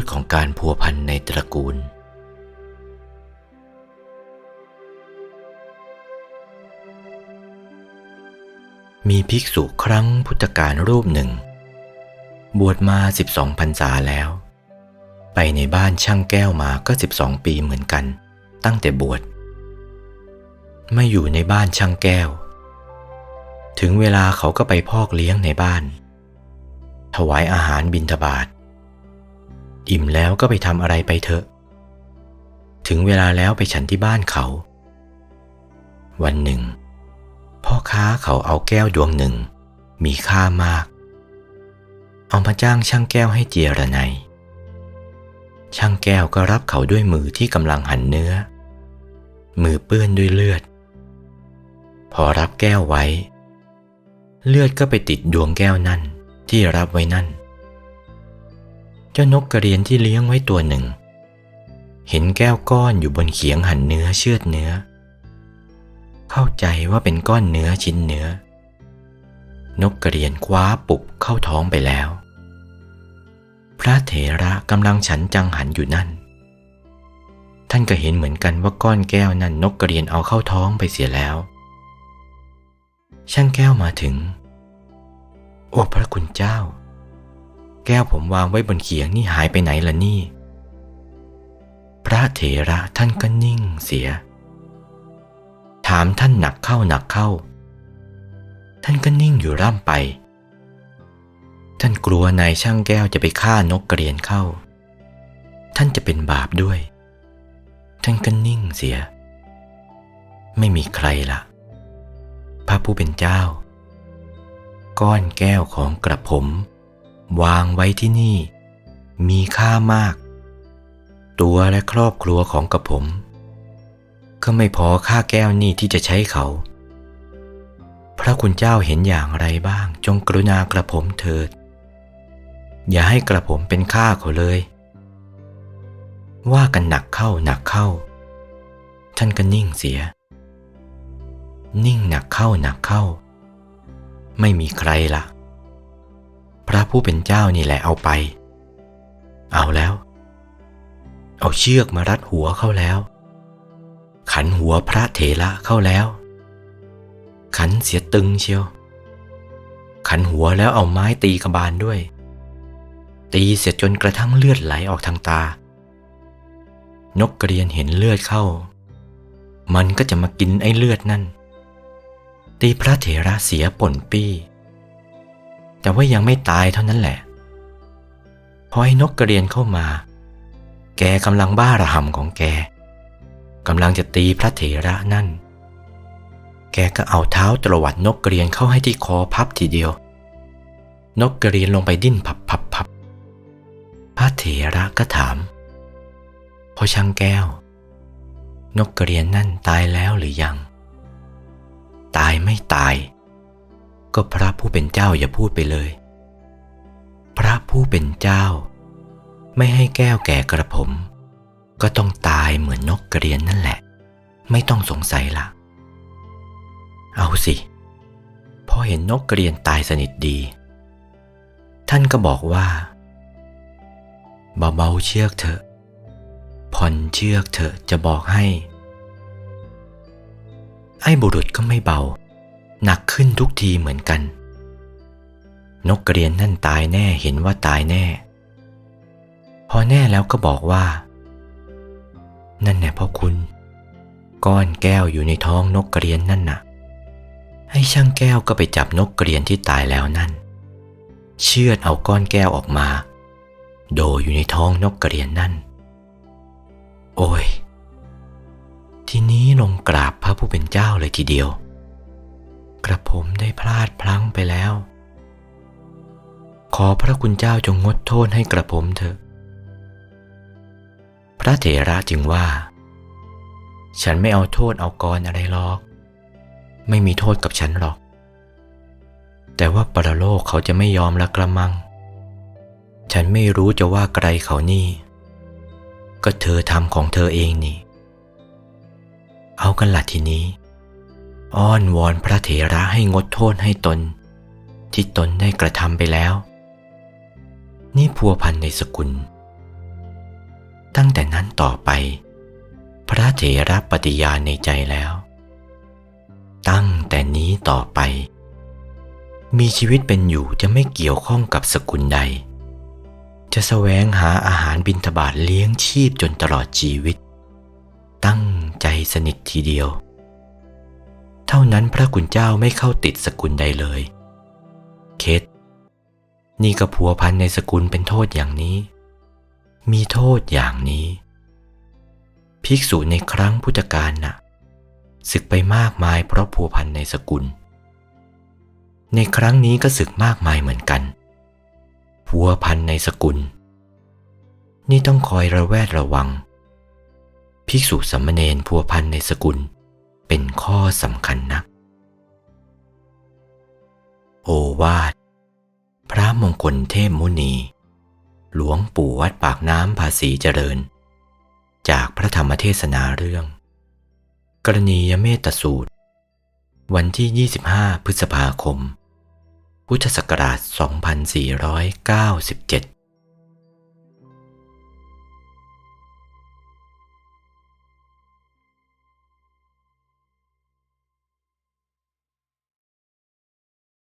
ษของการพัวพันในตระกูล มีภิกษุครั้งพุทธกาลรูปหนึ่ง บวชมา 12พรรษาแล้ว ไปในบ้านช่างแก้วมาก็ 12 ปีเหมือนกัน ตั้งแต่บวชไม่อยู่ในบ้านช่างแก้ว ถึงเวลาเขาก็ไปพอกเลี้ยงในบ้าน ถวายอาหารบิณฑบาต อิ่มแล้วก็ไปทำอะไรไปเถอะ ถึงเวลาแล้วไปฉันที่บ้านเขา วันหนึ่ง พ่อค้าเขาเอาแก้วดวงหนึ่ง มีค่ามาก เอามาจ้างช่างแก้วให้เจียระไนช่างแก้วก็รับเขาด้วยมือที่กำลังหั่นเนื้อ มือเปื้อนด้วยเลือด พอรับแก้วไว้ เลือดก็ไปติดดวงแก้วนั่นที่รับไว้นั่น จ้านกกระเรียนที่เลี้ยงไว้ตัวหนึ่ง เห็นแก้วก้อนอยู่บนเขียงหั่นเนื้อเชือดเนื้อ เข้าใจว่าเป็นก้อนเนื้อชิ้นเนื้อ นกกระเรียนคว้าปุบเข้าท้องไปแล้ว พระเถระกำลังฉันจังหันอยู่นั่น ท่านก็เห็นเหมือนกันว่าก้อนแก้วนั่นนกกระเรียนเอาเข้าท้องไปเสียแล้ว ช่างแก้วมาถึง โอ้พระคุณเจ้า ก้วผมวางไว้บนเขียงนี่หายไปไหนล่ะนี่ พระเถระท่านก็นิ่งเสีย ถามท่านหนักเข้าหนักเข้า ท่านก็นิ่งอยู่ร่ำไป ท่านกลัวนายช่างแก้วจะไปฆ่านกกระเรียนเข้า ท่านจะเป็นบาปด้วย ท่านก็นิ่งเสีย ไม่มีใครละ่ะ พระผู้เป็นเจ้า ก้อนแก้วของกระผม วางไว้ที่นี่ มีค่ามาก ตัวและครอบครัวของกระผม ก็ไม่พอค่าแก้วนี่ที่จะใช้เขา พระคุณเจ้าเห็นอย่างไรบ้าง จงกรุณากระผมเถิด อย่าให้กระผมเป็นข้าเขาเลย ว่ากันหนักเข้าหนักเข้า ท่านก็นิ่งเสีย นิ่งหนักเข้าหนักเข้า ไม่มีใครละ พระผู้เป็นเจ้านี่แหละเอาไป เอาแล้ว เอาเชือกมารัดหัวเข้าแล้ว ขันหัวพระเถระเข้าแล้ว ขันเสียตึงเชียว ขันหัวแล้วเอาไม้ตีกระบาลด้วย ตีเสร็จจนกระทั่งเลือดไหลออกทางตา นกกระเรียนเห็นเลือดเข้า มันก็จะมากินไอ้เลือดนั่นตีพระเถระเสียป่นปี้ แต่ว่ายังไม่ตายเท่านั้นแหละ พอไอ้นกกระเรียนเข้ามา แกกำลังบ้าระห่ำของแกกำลังจะตีพระเถระนั่น แกก็เอาเท้าตรวัดนกกระเรียนเข้าให้ที่คอพับทีเดียว นกกระเรียนลงไปดิ้นพับพับพับพระเถระก็ถามพอช่างแก้ว นกกระเรียนนั่นตายแล้วหรือยัง ตายไม่ตาย ก็พระผู้เป็นเจ้าอย่าพูดไปเลย พระผู้เป็นเจ้า ไม่ให้แก้วแก่กระผม ก็ต้องตายเหมือนนกกระเรียนนั่นแหละ ไม่ต้องสงสัยละเอาสิพอเห็นนกกระเรียนตายสนิทดี ท่านก็บอกว่าเบาๆเชือกเถอะ ผ่อนเชือกเถอะจะบอกให้ ไอ้บุรุษก็ไม่เบา หนักขึ้นทุกทีเหมือนกัน นกกระเรียนนั่นตายแน่เห็นว่าตายแน่ พอแน่แล้วก็บอกว่า นั่นแน่พ่อคุณ ก้อนแก้วอยู่ในท้องนกกระเรียนนั่นน่ะ ให้ช่างแก้วก็ไปจับนกกระเรียนที่ตายแล้วนั่น เชือดเอาก้อนแก้วออกมา โดอยู่ในท้องนกกระเรียนนั่น โอ้ยทีนี้ลงกราบพระผู้เป็นเจ้าเลยทีเดียว ระผมได้พลาดพลั้งไปแล้ว ขอพระคุณเจ้าจงงดโทษให้กระผมเถอะ พระเถระจึงว่า ฉันไม่เอาโทษเอากรอะไรหรอก ไม่มีโทษกับฉันหรอก แต่ว่าปรโลกเขาจะไม่ยอมละกระมัง ฉันไม่รู้จะว่าไกลเขานี่ ก็เธอทำของเธอเองนี่ เอากันละทีนี้ อ้อนวอนพระเถระให้งดโทษให้ตน ที่ตนได้กระทำไปแล้ว นี่พัวพันในสกุล ตั้งแต่นั้นต่อไป พระเถระปฏิญาณในใจแล้ว ตั้งแต่นี้ต่อไป มีชีวิตเป็นอยู่จะไม่เกี่ยวข้องกับสกุลใด จะแสวงหาอาหารบิณฑบาตเลี้ยงชีพจนตลอดชีวิต ตั้งใจสนิททีเดียว เท่านั้นพระคุณเจ้าไม่เข้าติดสกุลใดเลย เคสนี่ก็ผัวพันในสกุลเป็นโทษอย่างนี้ มีโทษอย่างนี้ ภิกษุในครั้งพุทธกาลน่ะศึกไปมากมายเพราะผัวพันในสกุล ในครั้งนี้ก็ศึกมากมายเหมือนกันผัวพันในสกุล นี่ต้องคอยระแวดระวัง ภิกษุสัมมเนนผัวพันในสกุล เป็นข้อสำคัญนัก โอวาท พระมงคลเทพมุนี หลวงปู่วัดปากน้ำภาษีเจริญ จากพระธรรมเทศนาเรื่อง กรณียเมตสูตร วันที่ 25 พฤษภาคม พุทธศักราช 2497